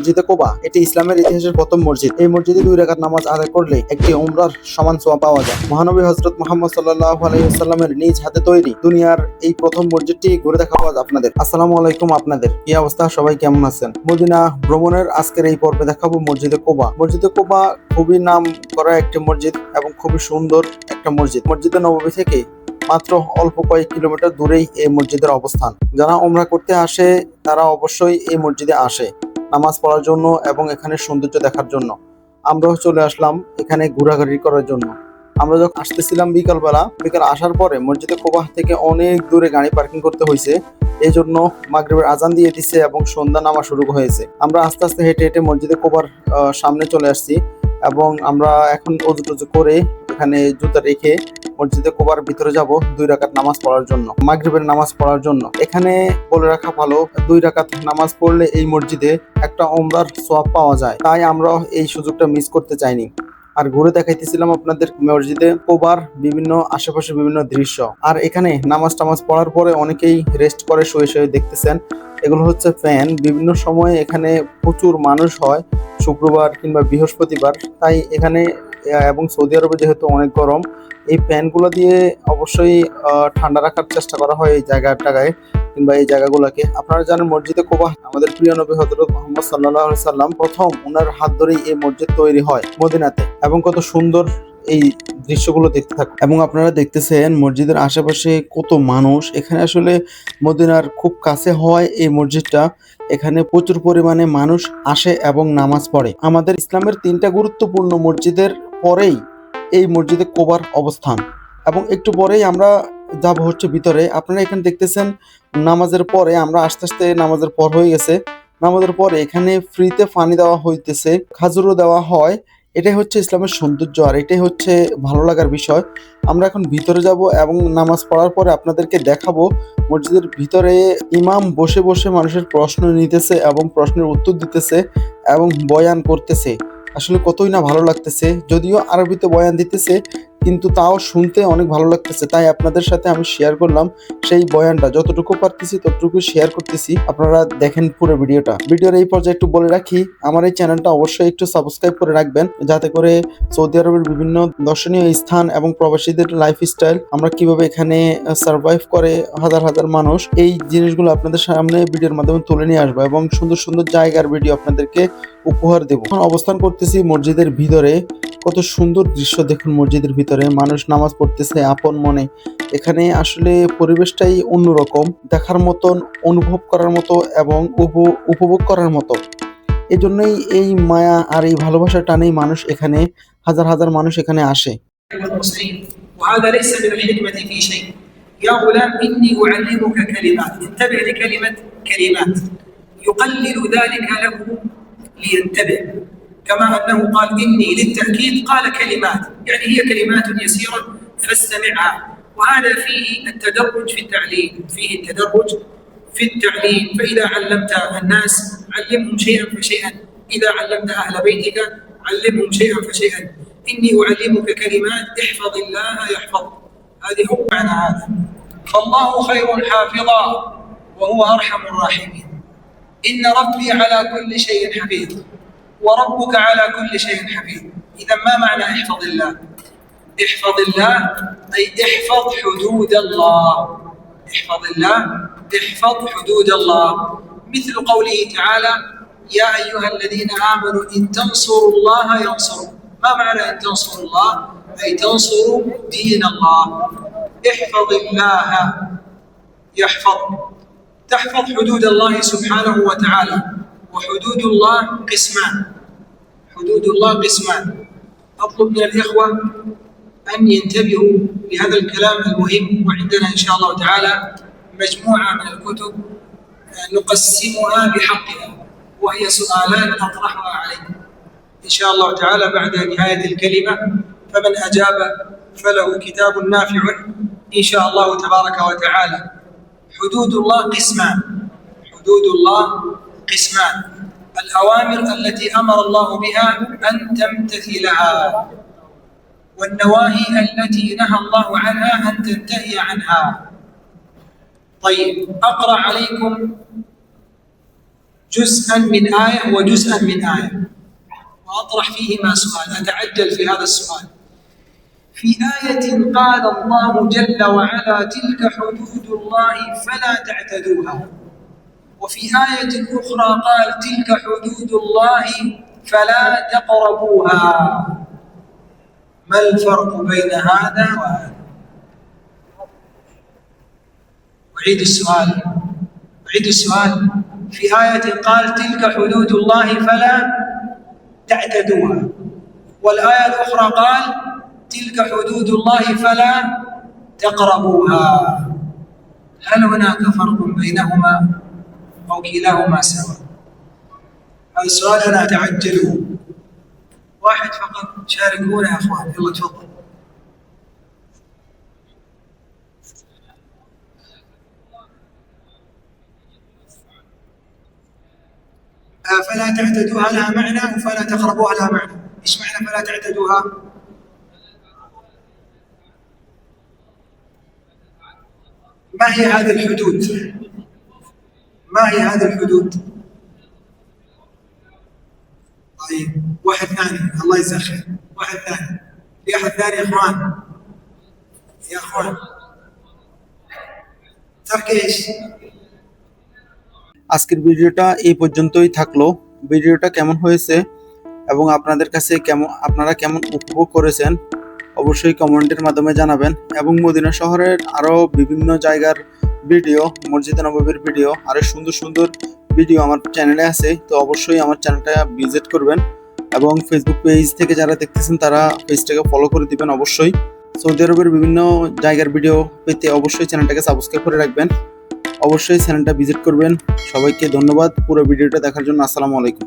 মসজিদে কোবা, এটি ইসলামের ইতিহাসের প্রথম মসজিদ। এই মসজিদে দুই রাকাত নামাজ আদায় করলে একটি উমরার সমান সোয়া পাওয়া যায়। মহানবী হজরত মোহাম্মদ সাল্লাহ আলাইসাল্লামের নিজ হাতে তৈরি দুনিয়ার এই প্রথম মসজিদটি ঘুরে দেখাবো আজ আপনাদের। আসসালামু আলাইকুম আপনাদের। কি অবস্থা? সবাই কেমন আছেন? মদিনা ভ্রমণের আজকের এই পর্বে দেখাবো মসজিদে কোবা। মসজিদে কোবা খুবই নাম করা একটি মসজিদ এবং খুবই সুন্দর একটা মসজিদ। মসজিদে নবমী থেকে মাত্র অল্প কয়েক কিলোমিটার দূরেই এই মসজিদের অবস্থান। যারা ওমরা করতে আসে, তারা অবশ্যই এই মসজিদে আসে। নামাজ পড়ার জন্য এবং এখানে সৌন্দর্য দেখার জন্য। আমরাও চলে আসলাম এখানে ঘোরাঘুরি করার জন্য। আমরা যখন আসতেছিলাম বিকালবেলা, বিকাল আসার পরে মসজিদে কোবাহ থেকে অনেক দূরে গাড়ি পার্কিং করতে হয়েছে। এই জন্য মাগরীবের আজান দিয়ে দিচ্ছে এবং সন্ধ্যা নামা শুরু হয়েছে। আমরা আস্তে আস্তে হেঁটে হেঁটে মসজিদে কোবার সামনে চলে আসছি। এবং আমরা এখন অজু টজু করে এখানে জুতা রেখে মসজিদে কোবার ভিতরে যাব দুই রাকাত নামাজ পড়ার জন্য, মাগরিবের নামাজ পড়ার জন্য। এখানে বলে রাখা ভালো, দুই রাকাত নামাজ পড়লে এই মসজিদে একটা ওমরার সোয়াব পাওয়া যায়। তাই আমরা এই সুযোগটা মিস করতে চাইনি। আর ঘুরে দেখাইতেছিলাম আপনাদের মসজিদে কোবার বিভিন্ন আশেপাশে বিভিন্ন দৃশ্য। আর এখানে নামাজ টামাজ পড়ার পরে অনেকেই রেস্ট করে, শুয়ে শুয়ে দেখতেছেন। এগুলো হচ্ছে ফ্যান বিভিন্ন সময়ে এখানে প্রচুর মানুষ হয়, শুক্রবার কিংবা বৃহস্পতিবার। তাই এখানে এবং সৌদি আরবে যেহেতু অনেক গরম, এই ফ্যানগুলো দিয়ে অবশ্যই ঠান্ডা রাখার চেষ্টা করা হয় এই জায়গা টাগায় কিংবা এই জায়গাগুলোকে। আপনারা জানেন মসজিদে কোবা, আমাদের প্রিয় নবী হজরত মোহাম্মদ সাল্লাহ সাল্লাম প্রথম ওনার হাত ধরেই এই মসজিদ তৈরি হয় মদিনাতে। এবং কত সুন্দর এই দৃশ্যগুলো দেখতে থাকুন। এবং আপনারা দেখতেছেন মসজিদের আশেপাশে কত মানুষ। এখানে আসলে মদিনার খুব কাছে হয় এই মসজিদটা এখানে প্রচুর পরিমাণে মানুষ আসে এবং নামাজ পড়ে। আমাদের ইসলামের তিনটা গুরুত্বপূর্ণ মসজিদের পরেই এই মসজিদে কোবার অবস্থান। এবং একটু পরেই আমরা যাব হচ্ছে ভিতরে। আপনারা এখানে দেখতেছেন নামাজের পরে আমরা আস্তে আস্তে নামাজের পর হয়ে গেছে। নামাজের পরে এখানে ফ্রিতে পানি দেওয়া হইতেছে, খাজুরও দেওয়া হয়। এটাই হচ্ছে ইসলামের সৌন্দর্য আর এটাই হচ্ছে ভালো লাগার বিষয়। আমরা এখন ভিতরে যাব এবং নামাজ পড়ার পরে আপনাদেরকে দেখাবো মসজিদের ভিতরে ইমাম বসে বসে মানুষের প্রশ্ন নিতেছে এবং প্রশ্নের উত্তর দিতেছে এবং বয়ান করতেছে। আসলে কতই না ভালো লাগতেছে, যদিও আরবিতে বয়ান দিতেছে কিন্তু তাও শুনতে অনেক ভালো লাগতেছে। তাই আপনাদের সাথে আমি শেয়ার করলাম সেই বয়ানটা। যতটুকু পারতেছি ততটুকু শেয়ার করতেছি। আপনারা দেখেন পুরো ভিডিওটা। ভিডিওর এই পর্যায়ে একটু বলে রাখি, আমার এই চ্যানেলটা অবশ্যই একটু সাবস্ক্রাইব করে রাখবেন, যাতে করে সৌদি আরবের বিভিন্ন দর্শনীয় স্থান এবং প্রবাসীদের লাইফস্টাইল আমরা কীভাবে এখানে সার্ভাইভ করে হাজার হাজার মানুষ, এই জিনিসগুলো আপনাদের সামনে ভিডিওর মাধ্যমে তুলে নিয়ে আসব এবং সুন্দর সুন্দর জায়গার ভিডিও আপনাদেরকে উপহার দেবো এখন অবস্থান করতেছি মসজিদের ভিতরে কত সুন্দর দৃশ্য দেখুন মসজিদের ভিতরে মানুষ নামাজ পড়তেছে আপন মনে এখানে আসলে পরিবেশটাই অন্যরকম দেখার মতন অনুভব করার মতো এবং উপ- উপভোগ করার মতো এই জন্যই এই মায়া আর এই ভালোবাসার টানেই মানুষ এখানে হাজার হাজার মানুষ এখানে আসে والمرسلين وهذا ليس من الحكمة في شيء يا غلام إني أعلمك كلمات انتبه لكلمة كلمات يقلل ذلك له لينتبه. كما أنه قال إني للتأكيد قال كلمات. يعني هي كلمات يسيرة فاستمعها. وهذا فيه التدرج في التعليم. فيه التدرج في التعليم. فإذا علمت الناس علمهم شيئا فشيئا. إذا علمت أهل بيتك علمهم شيئا فشيئا. إني أعلمك كلمات احفظ الله يحفظ هذه هو معنى هذا. فالله خير حافظا وهو أرحم الراحمين. إن ربي على كل شيء حفيظ. وربك على كل شيء حفيظ. إذا ما معنى احفظ الله؟ احفظ الله أي احفظ حدود الله. احفظ الله احفظ حدود الله. مثل قوله تعالى يا أيها الذين آمنوا إن تنصروا الله ينصركم. ما معنى أن تنصروا الله؟ أي تنصروا دين الله. احفظ الله. يحفظ. تحفظ حدود الله سبحانه وتعالى. وحدود الله قسمان. حدود الله قسمان. أطلب من الإخوة أن ينتبهوا لهذا الكلام المهم وعندنا إن شاء الله تعالى مجموعة من الكتب نقسمها بحقها وهي سؤالات أطرحها عليكم إن شاء الله تعالى بعد نهاية الكلمة فمن أجاب فله كتاب نافع إن شاء الله تبارك وتعالى. حدود الله قسمان. حدود الله قسمان. الأوامر التي أمر الله بها أن تمتثلها. والنواهي التي نهى الله عنها أن تنتهي عنها. طيب أقرأ عليكم جزءا من آية وجزءا من آية. وأطرح فيهما سؤال أتعجل في هذا السؤال. في آية قال الله جل وعلا تلك حدود الله فلا تعتدوها. وفي آية أخرى قال تلك حدود الله فلا تقربوها. ما الفرق بين هذا وهذا أعيد السؤال. أعيد السؤال. في آية قال تلك حدود الله فلا تعتدوها. والآية الأخرى قال تلك حدود الله فلا تقربوها. هل هناك فرق بينهما أو كلاهما سواء؟ هذا السؤال أنا أتعجله واحد فقط شاركونا يا أخوان. يلا تفضل. آه، فلا تعتدوها لها معنى وفلا تقربوها لها معنى. إيش معنى فلا تعتدوها؟ ما هي هذه الحدود ما هي هذه الحدود طيب واحد ثاني الله يجزاه خير واحد ثاني في احد ثاني يا اخوان يا اخوان ترك ايش আজকের ভিডিওটা এই পর্যন্তই থাকলো ভিডিওটা কেমন হয়েছে এবং আপনাদের কাছে কেমন আপনারা কেমন উপভোগ করেছেন অবশ্যই কমেন্টের মাধ্যমে জানাবেন। এবং মদিনা শহরের আরও বিভিন্ন জায়গার ভিডিও, মসজিদ নবাবের ভিডিও আরও সুন্দর সুন্দর ভিডিও আমার চ্যানেলে আছে, তো অবশ্যই আমার চ্যানেলটা ভিজিট করবেন। এবং ফেসবুক পেজ থেকে যারা দেখতেছেন, তারা পেজটাকে ফলো করে দিবেন অবশ্যই। সৌদি আরবের বিভিন্ন জায়গার ভিডিও পেতে অবশ্যই চ্যানেলটাকে সাবস্ক্রাইব করে রাখবেন। অবশ্যই চ্যানেলটা ভিজিট করবেন। সবাইকে ধন্যবাদ। পুরো ভিডিওটা দেখার জন্য আসসালামু আলাইকুম।